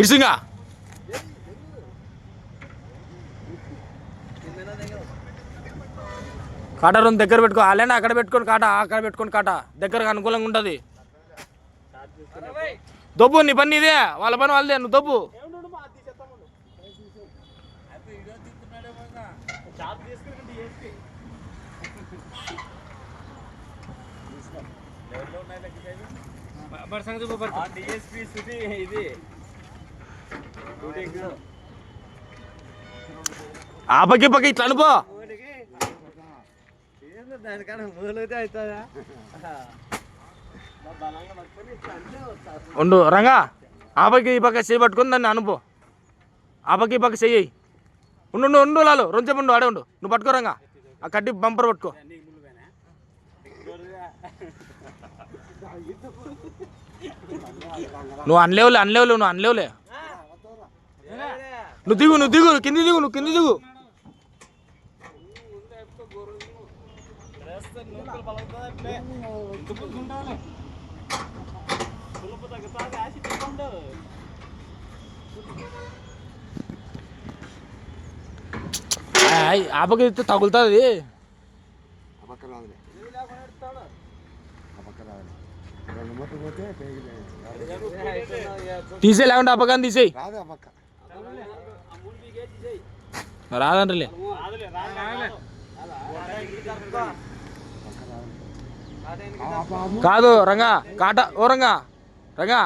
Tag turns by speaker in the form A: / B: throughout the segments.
A: ఇడిసింగా కాటా రెండు దగ్గర పెట్టుకో. అలానే అక్కడ పెట్టుకొని కాటా అక్కడ పెట్టుకొని కాటా. దగ్గరకు అనుకూలంగా ఉంటుంది. దొబ్బు నీ పని ఇదే వాళ్ళ పని వాళ్ళదే. నువ్వు దొబ్బు.
B: డిఎస్పీ సుది ఇది.
A: ఆ పక్క పక్క ఇట్లా అనుకో. ఉండు రంగా. ఆ పక్క ఈ పక్క చేయి పట్టుకుని దాన్ని అనుపో ఆ పక్క ఈ పక్క చెయ్యి ఉండు ఉండు ఉండు లాలు. రెండు ఉండు ఆడే ఉండు. నువ్వు పట్టుకో రంగా. ఆ కట్టి బంపర్ పట్టుకో. నువ్వు అనలేవులే అనలేవులే నువ్వు అనలేవులే నువ్వు దిగు నువ్వు దిగు కింది దిగు నువ్వు కింది దిగు. ఆయ్, ఆ పక్క ఎత్తే తగులుతుంది తీసే లేకుండా ఆ పక్కన తీసేయి. రాదంటలే కాదు రంగా కాట ఓ రంగా రంగా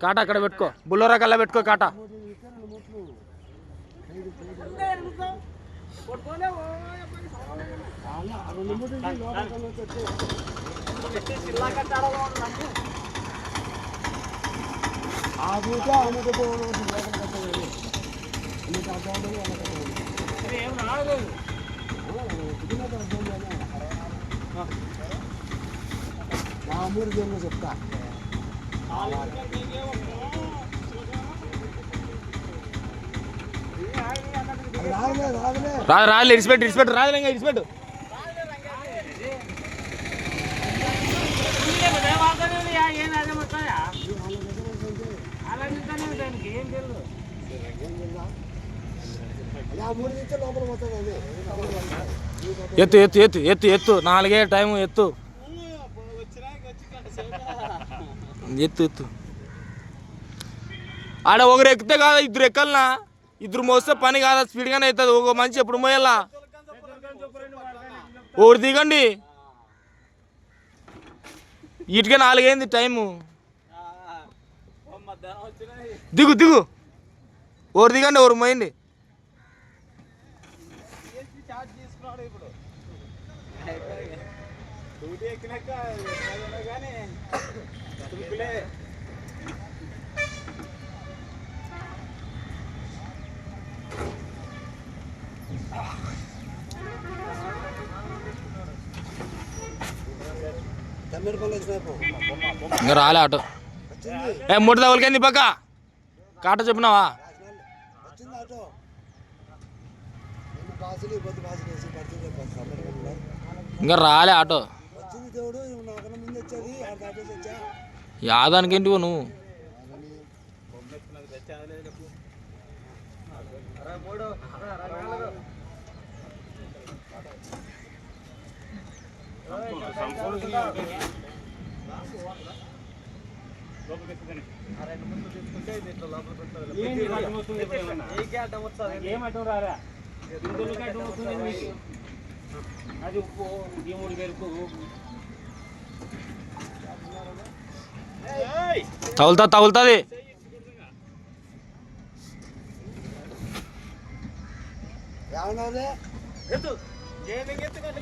A: కాట అక్కడ పెట్టుకో. బుల్లోరా కల్లా పెట్టుకో కాట.
C: ఆ పూట అమ్మతో జన్మ చెప్తా రాదులే రాదులే
A: రాదు రాదు ఇడిచిపెట్టు ఇడిచిపెట్టు రాదు రంగా ఇడిచిపెట్టు
C: అది ఆ మూడు నుంచి లోపల పోతుంది అది
A: ఎత్తు ఎత్తు ఎత్తు ఎత్తు ఎత్తు. నాలుగే టైం ఎత్తు. ఎత్తు ఎత్తు. ఆడ ఒకరు ఎక్కితే కాదు ఇద్దరు ఎక్కలనా? ఇద్దరు మోస్తే పని కాదా స్పీడ్గానే అవుతుంది ఒక మనిషి ఎప్పుడు మోయాలా ఒకరు దిగండి. ఇటుకే నాలుగైంది టైము. దిగు దిగు. ఓరు దిగండి ఓరు మోయండి.
B: డ్యూటీ ఎక్కినాక కానీ తురుకులే
A: ఇంకా రాలే ఆటో. ఏ మూడు దవలకైంది పక్క కాట చెప్పినావా? ఇంకా రాలే ఆటో.
C: దేవుడు ఇవి నాకన్నా ముందు వచ్చేది ఆడ దాటేసి వచ్చా?
A: యాదానికేంటివో నువ్వు?
B: వస్తుంది. నీకే అడ్డం
D: రారా అది ఉప్పు ఈ మూడు పేరుకు
A: తగులుతా తగులుతుంది.
C: ఏమన్నా